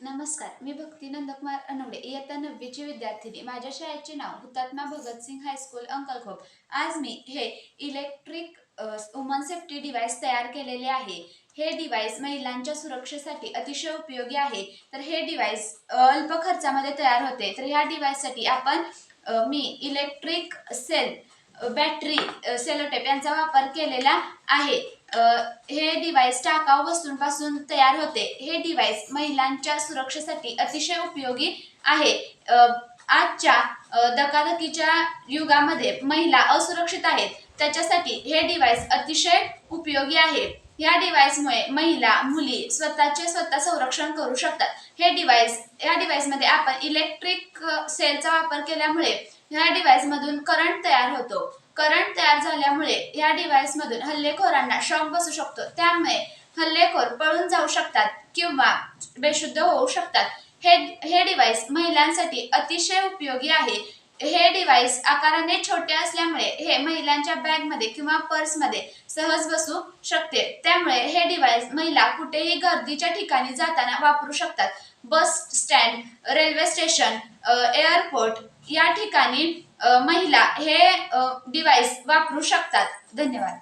नमस्कार मी भक्ती नंदकुमार अनवडे. इयत्ता नववीची विद्यार्थिनी. माझ्या शाळेचे नाव हुतात्मा भगतसिंग हायस्कूल अंकलखोप. आज मी हे इलेक्ट्रिक वुमन सेफ्टी डिव्हाइस तयार केलेले आहे. हे डिव्हाइस महिलांच्या सुरक्षेसाठी अतिशय उपयोगी आहे. तर हे डिव्हाइस अल्प खर्चामध्ये तयार होते. तर ह्या डिव्हाइससाठी आपण मी इलेक्ट्रिक सेल बॅटरी सेलोटेप यांचा वापर केलेला आहे. हे डिव्हाइस टाकाऊ वस्तूंपासून तयार होते. हे डिव्हाइस महिलांच्या सुरक्षेसाठी अतिशय उपयोगी आहे. आजच्या धकाधकीच्या युगामध्ये महिला असुरक्षित आहेत. त्याच्यासाठी हे डिव्हाइस अतिशय उपयोगी आहे. या डिव्हाइसमुळे महिला मुली स्वतःचे स्वतः संरक्षण करू शकतात. हे डिव्हाइस या डिव्हाइसमध्ये आपण इलेक्ट्रिक सेलचा वापर केल्यामुळे ह्या डिव्हाइस मधून करंट तयार होतो. करंट तयार झाल्यामुळे या डिव्हाइस मधून हल्लेखोरांना शॉक बसू शकतो. त्यामुळे हल्लेखोर पळून जाऊ शकतात किंवा बेशुद्ध होऊ शकतात. हे हे डिव्हाइस महिलांसाठी अतिशय उपयोगी आहे. हे डिव्हाइस आकाराने छोटे असल्यामुळे हे महिलांच्या बॅगमध्ये किंवा पर्समध्ये सहज बसू शकते. त्यामुळे हे डिव्हाइस महिला कुठेही गर्दीच्या ठिकाणी जाताना वापरू शकतात. Bus stand railway station airport या ठिकाणी महिला हे डिव्हाइस वापरू शकतात. धन्यवाद.